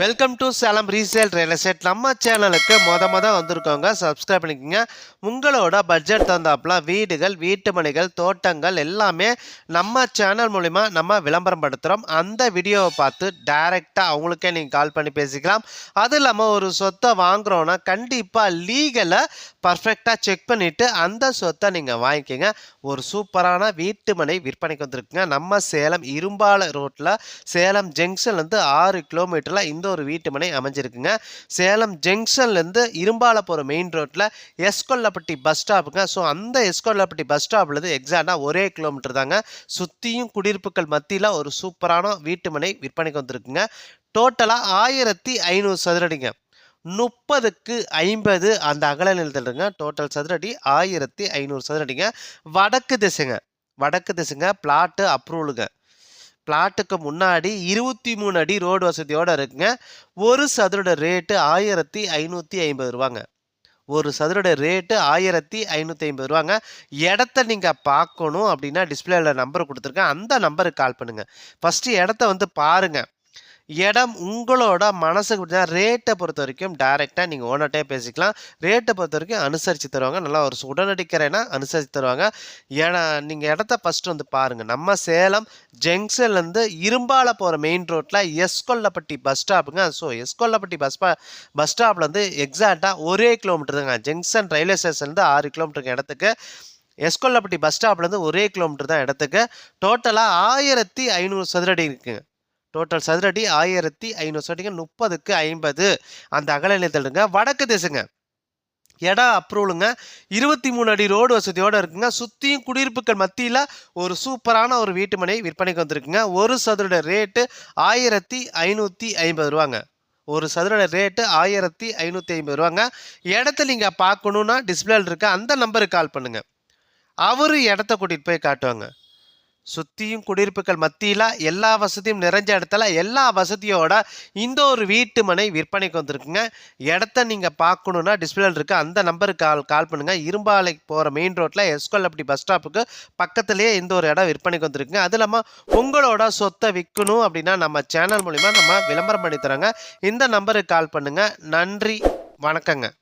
Welcome to Salem resale real estate நம்ம சேனலுக்கு மொத மொத வந்திருக்கவங்க சப்ஸ்கிரைப் பண்ணிக்கோங்க. உங்களோட பட்ஜெட் தந்தாப்புல வீடுகள் வீட்டு மனைகள் தோட்டங்கள் எல்லாமே நம்ம சேனல் மூலிமா நம்ம விளம்பரம் படுத்துகிறோம் அந்த வீடியோவை பார்த்து டைரெக்டாக அவங்களுக்கே நீங்கள் கால் பண்ணி பேசிக்கலாம். அது இல்லாமல் ஒரு சொத்தை வாங்குறோன்னா கண்டிப்பாக லீகலை பர்ஃபெக்டாக செக் பண்ணிவிட்டு அந்த சொத்தை நீங்கள் வாங்கிக்கோங்க. ஒரு சூப்பரான வீட்டு மனை விற்பனைக்கு வந்திருக்குங்க. நம்ம சேலம் இரும்பால ரோட்டில் சேலம் ஜங்ஷன்லேருந்து ஆறு கிலோமீட்டரில் இந்த ஒரு வீட்டுமனை அமைஞ்சிருக்குங்க. சேலம் ஜங்ஷன்லேருந்து இரும்பால போகிற மெயின் ரோட்டில் எஸ்கொல்லப்பட்டி பஸ் ஸ்டாப்புங்க ஸோ அந்த எஸ்கொல்லப்பட்டி பஸ் ஸ்டாப்லேருந்து எக்ஸாக்டாக ஒரே கிலோமீட்டர் தாங்க. சுற்றியும் குடியிருப்புகள் மத்தியில் ஒரு சூப்பரான வீட்டுமனை விற்பனைக்கு வந்திருக்குங்க. டோட்டலாக ஆயிரத்தி ஐநூறு சதுரடிங்க. முப்பதுக்கு ஐம்பது அந்த அகல நிலத்தில்ங்க டோட்டல் சதுரடி ஆயிரத்தி ஐநூறு சதுரடிங்க. வடக்கு திசைங்க. வடக்கு திசைங்க. பிளாட்டு அப்ரூவலுங்க பிளாட்டுக்கு முன்னாடி இருபத்தி மூணு அடி ரோடு வசதியோடு இருக்குங்க. ஒரு சதுரோட ரேட்டு ஆயிரத்தி ஐநூற்றி ஐம்பது ரூபாங்க. ஒரு சதுரோட ரேட்டு ஆயிரத்தி ஐநூற்றி ஐம்பது ரூபாங்க. இடத்த நீங்கள் பார்க்கணும் அப்படின்னா டிஸ்பிளேயில் நம்பர் கொடுத்துருக்கேன். அந்த நம்பருக்கு கால் பண்ணுங்கள் ஃபஸ்ட்டு இடத்த வந்து பாருங்கள் இடம் உங்களோட மனசுக்கு பிடிச்சா ரேட்டை பொறுத்த வரைக்கும் டைரெக்டாக நீங்கள் ஓனர்ட்டே பேசிக்கலாம். ரேட்டை பொறுத்த வரைக்கும் அனுசரித்து தருவாங்க. நல்லா ஒரு உடனடிக்கிறேன்னா அனுசரித்து தருவாங்க. இடம் நீங்கள் இடத்த ஃபஸ்ட்டு வந்து பாருங்கள் நம்ம சேலம் ஜங்ஷன்லேருந்து இரும்பால போகிற மெயின் ரோட்டில் எஸ்கொல்லப்பட்டி பஸ் ஸ்டாப்புங்க ஸோ எஸ்கொல்லப்பட்டி பஸ் பஸ் ஸ்டாப்லேருந்து எக்ஸாக்டாக ஒரே கிலோமீட்டர் தாங்க. ஜங்ஷன் ரயில்வே ஸ்டேஷன்லேருந்து ஆறு கிலோமீட்டருக்கு இடத்துக்கு. எஸ்கொல்லப்பட்டி பஸ் ஸ்டாப்லேருந்து ஒரே கிலோமீட்டர் தான் இடத்துக்கு. டோட்டலாக ஆயிரத்தி ஐநூறு சதுரடி இருக்குங்க. டோட்டல் சதுரடி ஆயிரத்தி ஐநூறு சதுரடிங்க முப்பதுக்கு ஐம்பது. அந்த அகல நிலத்திலுங்க வடக்கு திசைங்க. இடம் அப்ரூவலுங்க. இருபத்தி மூணு அடி ரோடு வசதியோடு இருக்குங்க. சுற்றியும் குடியிருப்புகள் மத்தியில் ஒரு சூப்பரான ஒரு வீட்டு மனை விற்பனைக்கு வந்திருக்குங்க. ஒரு சதுரோட ரேட்டு ஆயிரத்தி ஐநூற்றி ஐம்பது ரூபாங்க. ஒரு சதுரோட ரேட்டு ஆயிரத்தி ஐநூற்றி ஐம்பது ரூபாங்க. இடத்த நீங்கள் பார்க்கணுன்னா டிஸ்பிளேல இருக்க அந்த நம்பருக்கு கால் பண்ணுங்கள் அவர் இடத்த கூட்டிகிட்டு போய் காட்டுவாங்க. சுற்றியும் குடியிருப்புகள் மத்தியில் எல்லா வசதியும் நிறைஞ்ச இடத்துல எல்லா வசதியோட இந்த ஒரு வீட்டு மனை விற்பனைக்கு வந்திருக்குங்க. இடத்த நீங்கள் பார்க்கணுன்னா டிஸ்பிளேல இருக்குது அந்த நம்பருக்கு கால் கால் பண்ணுங்கள் இரும்பாலைக்கு போகிற மெயின் ரோட்டில் அப்படி பஸ் ஸ்டாப்புக்கு பக்கத்துலேயே இந்த ஒரு இடம் விற்பனைக்கு வந்திருக்குங்க. அது இல்லாமல் உங்களோட சொத்தை விற்கணும் அப்படின்னா நம்ம சேனல் மூலிமா நம்ம விளம்பரம் பண்ணி தரோங்க இந்த நம்பருக்கு கால் பண்ணுங்கள் நன்றி. வணக்கங்க.